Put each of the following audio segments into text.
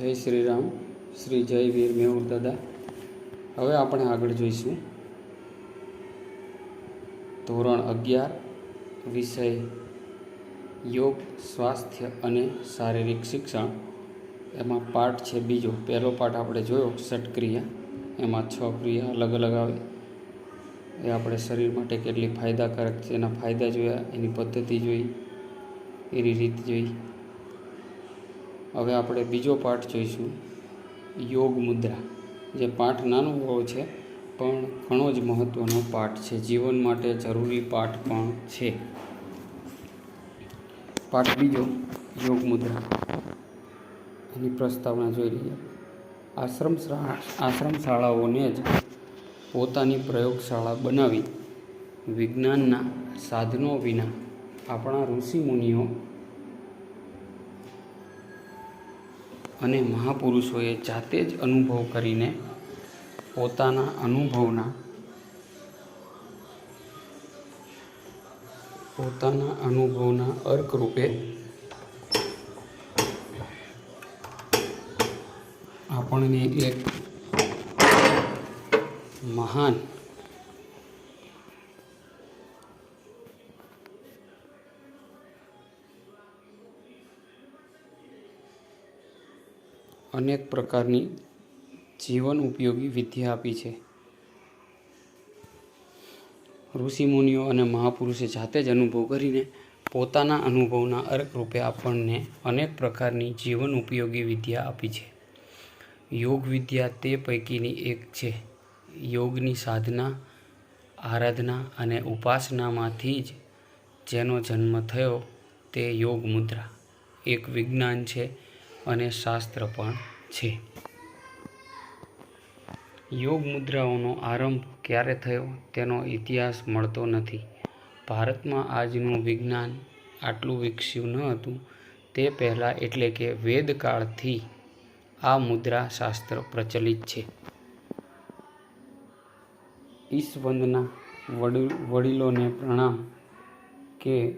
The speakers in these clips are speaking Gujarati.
જય શ્રી રામ શ્રી જય વીર મેહુલ દાદા. હવે આપણે આગળ જોઈશું. ધોરણ અગિયાર, વિષય યોગ, સ્વાસ્થ્ય અને શારીરિક શિક્ષણ. એમાં પાઠ છે બીજો. પહેલો પાઠ આપણે જોયો, ષટક્રિયા. એમાં છ ક્રિયા અલગ અલગ આવે. એ આપણે શરીર માટે કેટલી ફાયદાકારક છે, એના ફાયદા જોયા, એની પદ્ધતિ જોઈ, એની રીત જોઈ. હવે આપણે બીજો પાઠ જોઈશું. યોગ મુદ્રા. જે પાઠ નાનો એવો છે, પણ ઘણો જ મહત્ત્વનો પાઠ છે. જીવન માટે જરૂરી પાઠ પણ છે. પાઠ બીજો, યોગ મુદ્રા. એની પ્રસ્તાવના જોઈ લઈએ. આશ્રમ આશ્રમ શાળાઓને જ પોતાની પ્રયોગશાળા બનાવી વિજ્ઞાનના સાધનો વિના આપણા ઋષિમુનિઓ અને મહાપુરુષોએ જાતે જ અનુભવ કરીને પોતાના અનુભવના પોતાના અનુભવના અર્ક રૂપે આપણને એક મહાન અનેક પ્રકારની જીવન ઉપયોગી વિદ્યા આપી છે. ઋષિમુનિઓ અને મહાપુરુષે જાતે જ અનુભવ કરીને પોતાના અનુભવના અર્ક રૂપે આપણને અનેક પ્રકારની જીવન ઉપયોગી વિદ્યા આપી છે. યોગ વિદ્યા તે પૈકીની એક છે. યોગની સાધના, આરાધના અને ઉપાસનામાંથી જ જેનો જન્મ થયો તે યોગ મુદ્રા. એક વિજ્ઞાન છે અને શાસ્ત્ર પણ છે. યોગ મુદ્રાઓનો આરંભ ક્યારે થયો તેનો ઇતિહાસ મળતો નથી. ભારતમાં આજનું વિજ્ઞાન આટલું વિકસ્યું ન હતું, તે પહેલાં એટલે કે વેદકાળથી આ મુદ્રા શાસ્ત્ર પ્રચલિત છે. ઈસવંદના વડી, વડીલોને પ્રણામ કે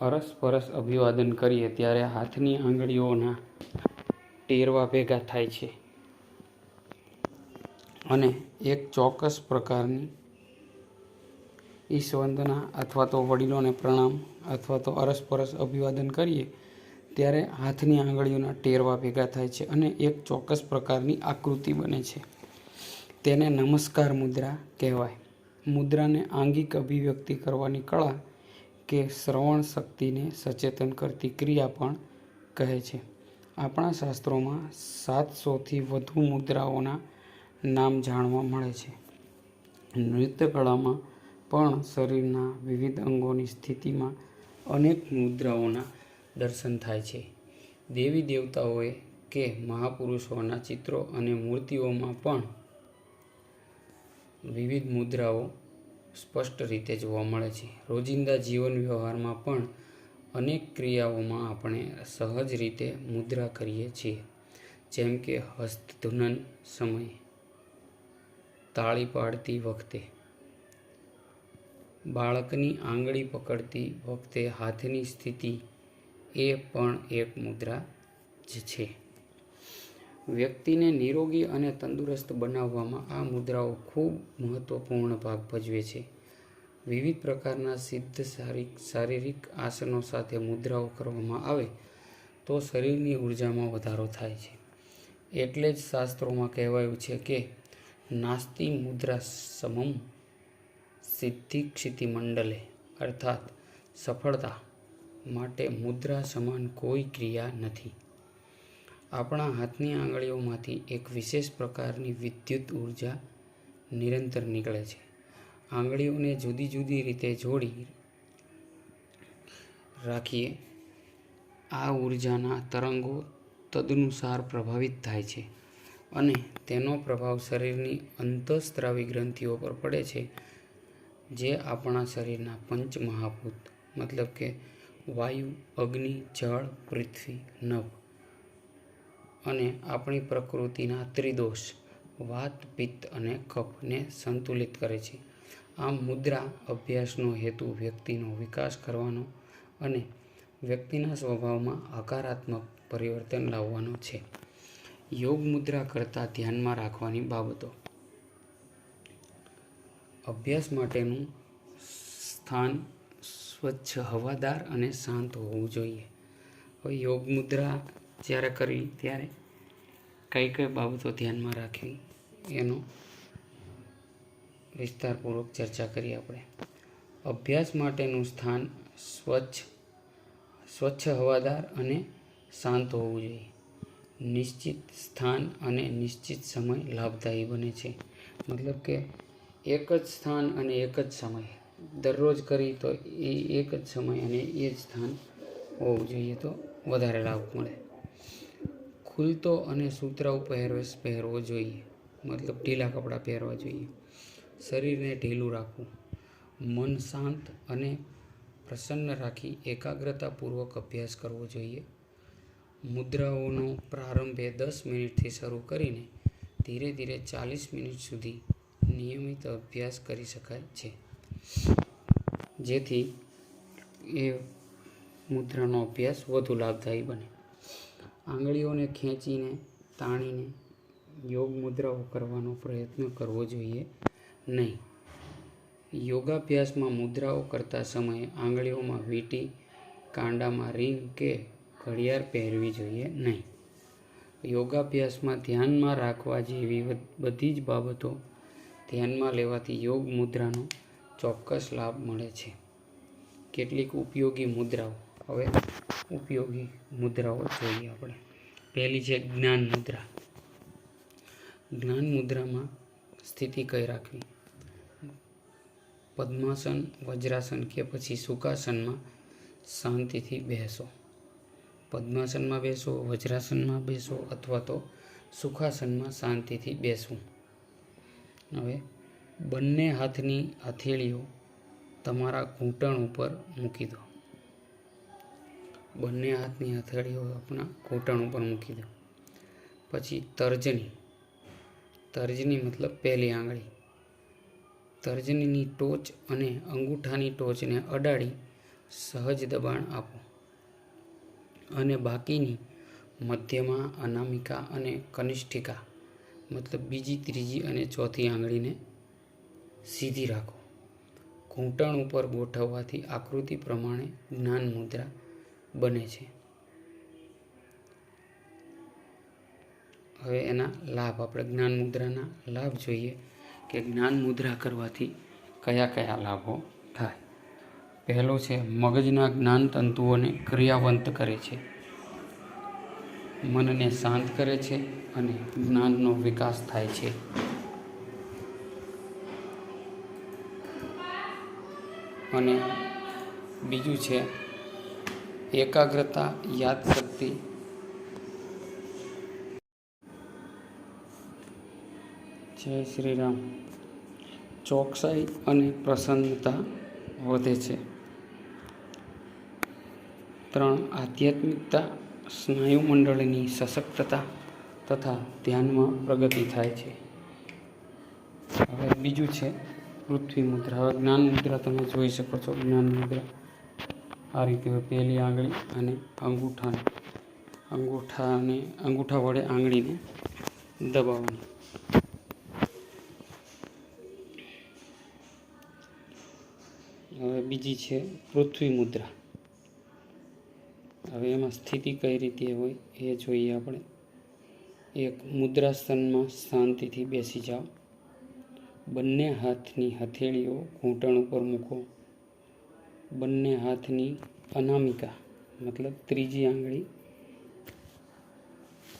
અરસપરસ અભિવાદન કરીએ ત્યારે હાથની આંગળીઓના ટેરવા ભેગા થાય છે. અને એક ચોક્કસ પ્રકારની ઈશવંદના અથવા તો વડીલોને પ્રણામ અથવા તો અરસપરસ અભિવાદન કરીએ ત્યારે હાથની આંગળીઓના ટેરવા ભેગા થાય છે અને એક ચોક્કસ પ્રકારની આકૃતિ બને છે. તેને નમસ્કાર મુદ્રા કહેવાય. મુદ્રાને આંગિક અભિવ્યક્તિ કરવાની કળા કે શ્રવણ શક્તિને સચેતન કરતી ક્રિયા પણ કહે છે. આપણા શાસ્ત્રોમાં સાતસોથી વધુ મુદ્રાઓના નામ જાણવા મળે છે. નૃત્ય કળામાં પણ શરીરના વિવિધ અંગોની સ્થિતિમાં અનેક મુદ્રાઓના દર્શન થાય છે. દેવી દેવતાઓએ કે મહાપુરુષોના ચિત્રો અને મૂર્તિઓમાં પણ વિવિધ મુદ્રાઓ સ્પષ્ટ રીતે જોવા મળે છે. રોજિંદા જીવન વ્યવહારમાં પણ અનેક ક્રિયાઓમાં આપણે સહજ રીતે મુદ્રા કરીએ છીએ. જેમ કે હસ્તધૂનન સમયે, તાળી પાડતી વખતે, બાળકની આંગળી પકડતી વખતે હાથની સ્થિતિ એ પણ એક મુદ્રા જ છે. વ્યક્તિને નિરોગી અને તંદુરસ્ત બનાવવામાં આ મુદ્રાઓ ખૂબ મહત્વપૂર્ણ ભાગ ભજવે છે. વિવિધ પ્રકારના સિદ્ધ શારીરિક આસનો સાથે મુદ્રાઓ કરવામાં આવે તો શરીરની ઉર્જામાં વધારો થાય છે. એટલે જ શાસ્ત્રોમાં કહેવાયું છે કે નાસ્તિ મુદ્રા સમમ સિદ્ધિ ક્ષિતિ મંડલે અર્થાત સફળતા માટે મુદ્રા સમાન કોઈ ક્રિયા નથી. આપણા હાથની આંગળીઓમાંથી એક વિશેષ પ્રકારની વિદ્યુત ઊર્જા નિરંતર નીકળે છે. આંગળીઓને જુદી જુદી રીતે જોડી રાખીએ. આ ઉર્જાના તરંગો તદનુસાર પ્રભાવિત થાય છે અને તેનો પ્રભાવ શરીરની અંતઃસ્ત્રાવી ગ્રંથિઓ પર પડે છે, જે આપણા શરીરના પંચ મતલબ કે વાયુ, અગ્નિ, જળ, પૃથ્વી નભ અને આપણી પ્રકૃતિના ત્રિદોષ, વાત, પિત્ત અને કફને સંતુલિત કરે છે. આમ મુદ્રા અભ્યાસનો હેતુ વ્યક્તિનો વિકાસ કરવાનો અને વ્યક્તિના સ્વભાવમાં હકારાત્મક પરિવર્તન લાવવાનો છે. યોગ મુદ્રા કરતાં ધ્યાનમાં રાખવાની બાબતો. અભ્યાસ માટેનું સ્થાન સ્વચ્છ હવાદાર અને શાંત હોવું જોઈએ. હવે યોગ મુદ્રા જ્યારે કરવી ત્યારે કઈ કઈ બાબતો ધ્યાનમાં રાખવી એનો વિસ્તારપૂર્વક ચર્ચા કરીએ આપણે. અભ્યાસ માટેનું સ્થાન સ્વચ્છ સ્વચ્છ હવાદાર અને શાંત હોવું જોઈએ. નિશ્ચિત સ્થાન અને નિશ્ચિત સમય લાભદાયી બને છે. મતલબ કે એક જ સ્થાન અને એક જ સમય. દરરોજ કરી તો એ એક જ સમય અને એ જ સ્થાન હોવું જોઈએ તો વધારે લાભ મળે. ખુલતો અને સુતરાઉ પહેરવેશ પહેરવો જોઈએ. મતલબ ઢીલા કપડાં પહેરવા જોઈએ. શરીરને ઢીલું રાખવું. મન શાંત અને પ્રસન્ન રાખી એકાગ્રતાપૂર્વક અભ્યાસ કરવો જોઈએ. મુદ્રાઓનો પ્રારંભે દસ મિનિટથી શરૂ કરીને ધીરે ધીરે ચાલીસ મિનિટ સુધી નિયમિત અભ્યાસ કરી શકાય છે. જેથી એ મુદ્રાનો અભ્યાસ વધુ લાભદાયી બને. આંગળીઓને ખેંચીને, તાણીને યોગ મુદ્રાઓ કરવાનો પ્રયત્ન કરવો જોઈએ નહીં. યોગાભ્યાસમાં મુદ્રાઓ કરતા સમયે આંગળીઓમાં વીંટી, કાંડામાં રિંગ કે ઘડિયાળ પહેરવી જોઈએ નહીં. યોગાભ્યાસમાં ધ્યાનમાં રાખવા જેવી બધી જ બાબતો ધ્યાનમાં લેવાથી યોગ મુદ્રાનો ચોક્કસ લાભ મળે છે. કેટલીક ઉપયોગી મુદ્રાઓ. હવે ઉપયોગી મુદ્રાઓ જોઈએ આપણે. પહેલી છે જ્ઞાન મુદ્રા. જ્ઞાન મુદ્રામાં સ્થિતિ કઈ રાખવી? પદ્માસન, વજ્રાસન કે પછી સુખાસનમાં શાંતિથી બેસો. પદ્માસનમાં બેસો, વજ્રાસનમાં બેસો અથવા તો સુખાસનમાં શાંતિથી બેસવું હવે, બંને હાથની હથેળીઓ તમારા ઘૂંટણ ઉપર મૂકી દો. બંને હાથની હથેળીઓ આપણા ઘૂંટણ ઉપર મૂકી દો. પછી તર્જની તર્જની મતલબ પહેલી આંગળી. તર્જનીની ટોચ અને અંગૂઠાની ટોચને અડાડી સહજ દબાણ આપો. અને બાકીની મધ્યમાં અનામિકા અને કનિષ્ઠિકા, મતલબ બીજી, ત્રીજી અને ચોથી આંગળીને સીધી રાખો. ઘૂંટણ ઉપર ગોઠવવાથી આકૃતિ પ્રમાણે જ્ઞાન મુદ્રા બને છે. હવે એના લાભ, આપણે જ્ઞાન મુદ્રાના લાભ જોઈએ કે જ્ઞાન મુદ્રા કરવાથી કયા કયા લાભો થાય. પહેલો છે, મગજના જ્ઞાન તંતુઓને ક્રિયાવંત કરે છે. મનને શાંત કરે છે અને જ્ઞાનનો વિકાસ થાય છે. અને બીજું છે એકાગ્રતા યાદશક્તિ જય શ્રી રામ ચોકસાઈ અને પ્રસન્નતા વધે છે ત્રણ આધ્યાત્મિકતા સ્નાયુ મંડળની સશક્તતા તથા ધ્યાનમાં પ્રગતિ થાય છે હવે બીજું છે પૃથ્વી મુદ્રા હવે જ્ઞાન મુદ્રા તમે જોઈ શકો છો જ્ઞાન મુદ્રા આ રીતે હોય પહેલી આંગળી અને અંગૂઠાને અંગૂઠાને, અંગૂઠા વડે આંગળીને દબાવવાની. હવે બીજી છે પૃથ્વી મુદ્રા. હવે એમાં સ્થિતિ કઈ રીતે હોય એ જોઈએ આપણે. એક મુદ્રાસનમાં શાંતિથી બેસી જાઓ. બંને હાથની હથેળીઓ ઘૂંટણ ઉપર મૂકો. બંને હાથની અનામિકા, મતલબ ત્રીજી આંગળી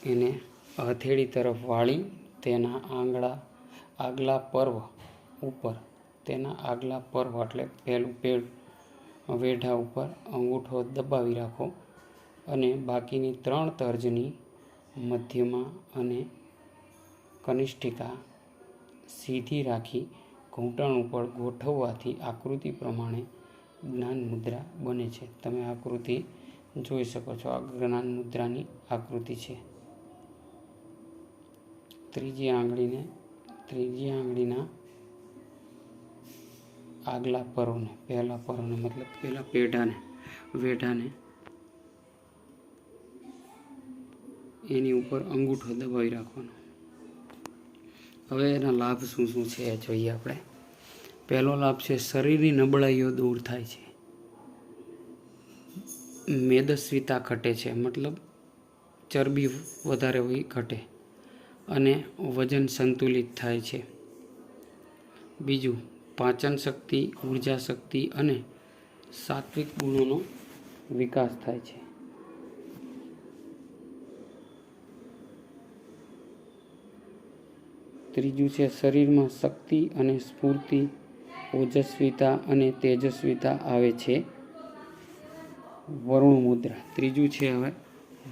એને હથેળી તરફ વાળી તેના આંગળા આગલા પર્વ ઉપર, તેના આગલા પર્વ એટલે પહેલું પેડ વેઢા ઉપર અંગૂઠો દબાવી રાખો અને બાકીની ત્રણ તર્જની મધ્યમાં અને કનિષ્ઠિકા સીધી રાખી ઘૂંટણ ઉપર ગોઠવવાથી આકૃતિ પ્રમાણે જ્ઞાન મુદ્રા બને છે. તમે આકૃતિ જોઈ શકો છો. આ જ્ઞાન મુદ્રાની આકૃતિ છે. ત્રીજી આંગળીને, ત્રીજી આંગળીના આગલા પરોને, પહેલા પરોને, મતલબ પહેલા પેઢાને, વેઢાને, એની ઉપર અંગૂઠો દબાવી રાખવાનો. હવે એના લાભ શું શું છે એ જોઈએ આપણે? પહેલો લાભ છે, શરીરની નબળાઈઓ દૂર થાય છે. મેદસ્વીતા ઘટે છે, મતલબ ચરબી વધારે હોય, ઘટે. અને વજન સંતુલિત થાય છે. બીજું, પાચન શક્તિ, ઊર્જા શક્તિ અને સાત્વિક ગુણોનો વિકાસ થાય છે. ત્રીજું છે, શરીરમાં શક્તિ અને સ્ફૂર્તિ ઓજસ્વીતા અને તેજસ્વીતા આવે છે. વરુણ મુદ્રા. ત્રીજું છે હવે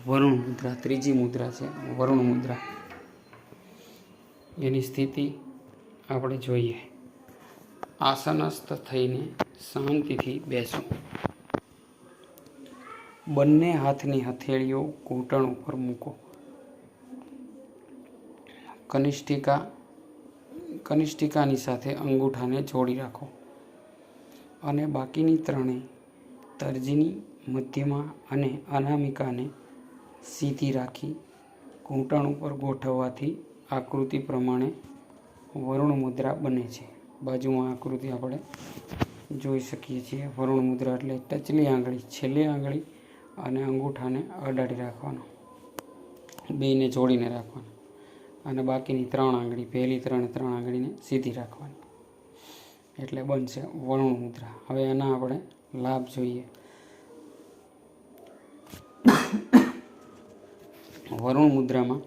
વરુણ મુદ્રા. ત્રીજી મુદ્રા છે. વરુણ મુદ્રા. એની સ્થિતિ આપણે જોઈએ. આસનસ્થ થઈને શાંતિથી બેસો. બંને હાથની હથેળીઓ ઘૂંટણ ઉપર મૂકો. કનિષ્ઠિકા કનિષ્ઠિકાની સાથે અંગૂઠાને જોડી રાખો. અને બાકીની ત્રણેય તર્જીની મધ્યમાં અને અનામિકાને સીધી રાખી ઘૂંટણ ઉપર ગોઠવવાથી આકૃતિ પ્રમાણે વરુણ મુદ્રા બને છે. બાજુમાં આકૃતિ આપણે જોઈ શકીએ છીએ. વરુણ મુદ્રા એટલે ટચલી આંગળી, છેલ્લી આંગળી અને અંગૂઠાને અડાડી રાખવાનો. બેને જોડીને રાખવાનો. અને બાકીની ત્રણ આંગળી, પહેલી ત્રણ ત્રણ આંગળીને સીધી રાખવાની. એટલે બનશે વરુણ મુદ્રા. હવે એના આપણે લાભ જોઈએ. વરુણ મુદ્રામાં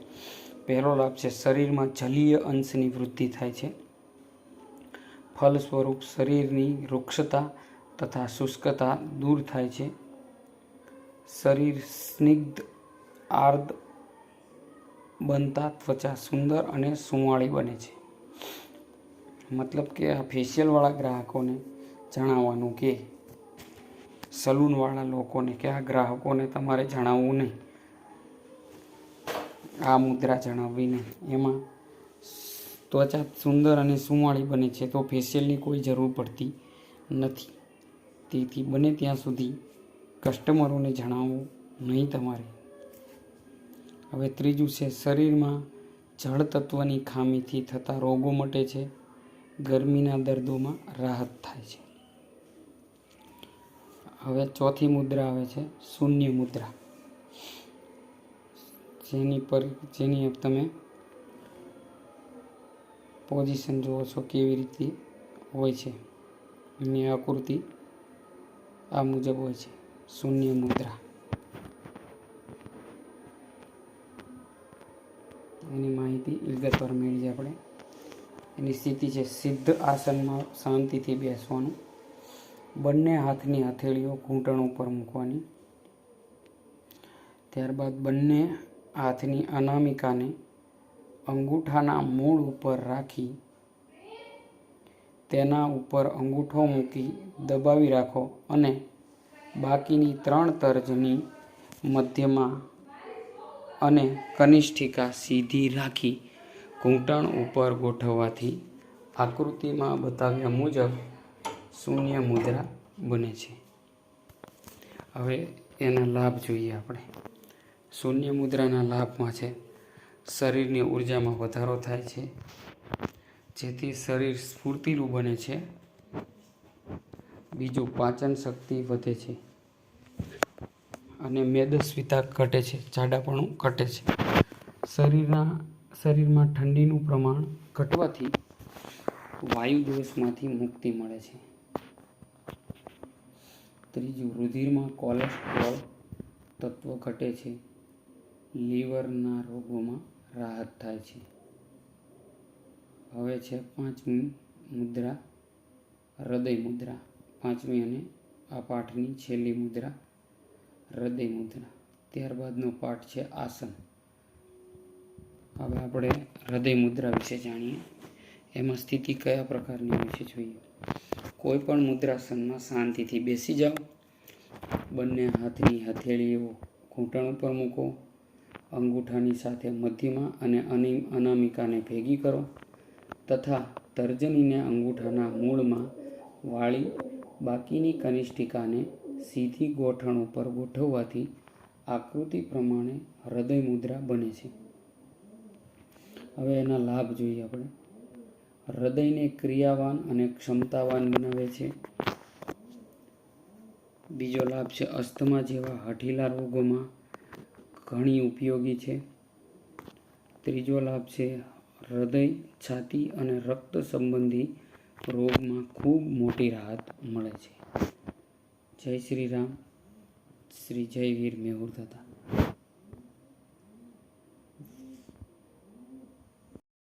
પહેલો લાભ છે, શરીરમાં જલીય અંશની વૃદ્ધિ થાય છે. ફલ સ્વરૂપ શરીરની વૃક્ષતા તથા શુષ્કતા દૂર થાય છે. શરીર સ્નિગ્ધ આર્દ બનતા ત્વચા સુંદર અને સુંવાળી બને છે. મતલબ કે આ ફેશિયલવાળા ગ્રાહકોને જણાવવાનું કે સલૂનવાળા લોકોને કે આ ગ્રાહકોને તમારે જણાવવું નહીં. આ મુદ્રા જણાવવી નહીં એમાં ત્વચા સુંદર અને સુંવાળી બને છે તો ફેશિયલની કોઈ જરૂર પડતી નથી. તેથી બને ત્યાં સુધી કસ્ટમરોને જણાવવું નહીં તમારે. હવે ત્રીજું છે, શરીરમાં જળ તત્વની ખામીથી થતા રોગો મટે છે, ગરમીના દર્દોમાં રાહત થાય છે. હવે ચોથી મુદ્રા આવે છે, શૂન્ય મુદ્રા. જેની પર, જેની તમે પોઝિશન જુઓ છો કેવી રીતે હોય છે. એની આકૃતિ આ મુજબ હોય છે, શૂન્ય મુદ્રા. એની માહિતી પર મેળવીએ આપણે. એની સ્થિતિ છે સિદ્ધ આસનમાં શાંતિથી બેસવાનું. બંને હાથની હથેળીઓ ઘૂંટણ ઉપર મૂકવાની. ત્યારબાદ બંને હાથની અનામિકાને અંગૂઠાના મૂળ ઉપર રાખી તેના ઉપર અંગૂઠો મૂકી દબાવી રાખો અને બાકીની ત્રણ તર્જની મધ્યમાં અને કનિષ્ઠિકા સીધી રાખી ઘૂંટણ ઉપર ગોઠવવાથી આકૃતિમાં બતાવ્યા મુજબ શૂન્ય મુદ્રા બને છે. હવે એના લાભ જોઈએ આપણે. શૂન્ય મુદ્રાના લાભમાં છે, શરીરની ઉર્જામાં વધારો થાય છે, જેથી શરીર સ્ફૂર્તિલું બને છે, બીજું પાચન શક્તિ વધે છે. અને મેદસ્વીતા ઘટે છે, જાડાપણું ઘટે છે. શરીરના, શરીરમાં ઠંડીનું પ્રમાણ ઘટવાથી વાયુ દોષમાંથી મુક્તિ મળે છે. ત્રીજું, રુધિરમાં કોલેસ્ટ્રોલ તત્વ ઘટે છે. લીવરના રોગોમાં રાહત થાય છે. હવે છે પાંચમી મુદ્રા, હૃદય મુદ્રા. પાંચમી અને આ પાઠની છેલ્લી મુદ્રા હૃદય મુદ્રા ત્યારબાદનો પાઠ છે આસન. હવે આપણે હૃદય મુદ્રા વિશે જાણીએ. એમાં સ્થિતિ કયા પ્રકારની હોય છે જોઈએ. કોઈ પણ મુદ્રાસનમાં શાંતિથી બેસી જાઓ. બંને હાથની હથેળીઓ ઘૂંટણ ઉપર મૂકો. અંગૂઠાની સાથે મધ્યમાં અને અનિ, અનામિકાને ભેગી કરો. તથા તર્જનીને અંગૂઠાના મૂળમાં વાળી બાકીની કનિષ્ઠિકાને સીધી ગોઠણ ઉપર ગોઠવવાથી આકૃતિ પ્રમાણે હૃદય મુદ્રા બને છે. હવે એના લાભ જોઈએ આપણે. હૃદયને ક્રિયાવાન અને ક્ષમતાવાન બનાવે છે. બીજો લાભ છે અસ્થમા જેવા હઠીલા રોગોમાં ઘણી ઉપયોગી છે. ત્રીજો લાભ છે હૃદય છાતી અને રક્ત સંબંધી રોગમાં ખૂબ મોટી રાહત મળે છે. જય શ્રી રામ. શ્રી જય વીર મેહુર દાદા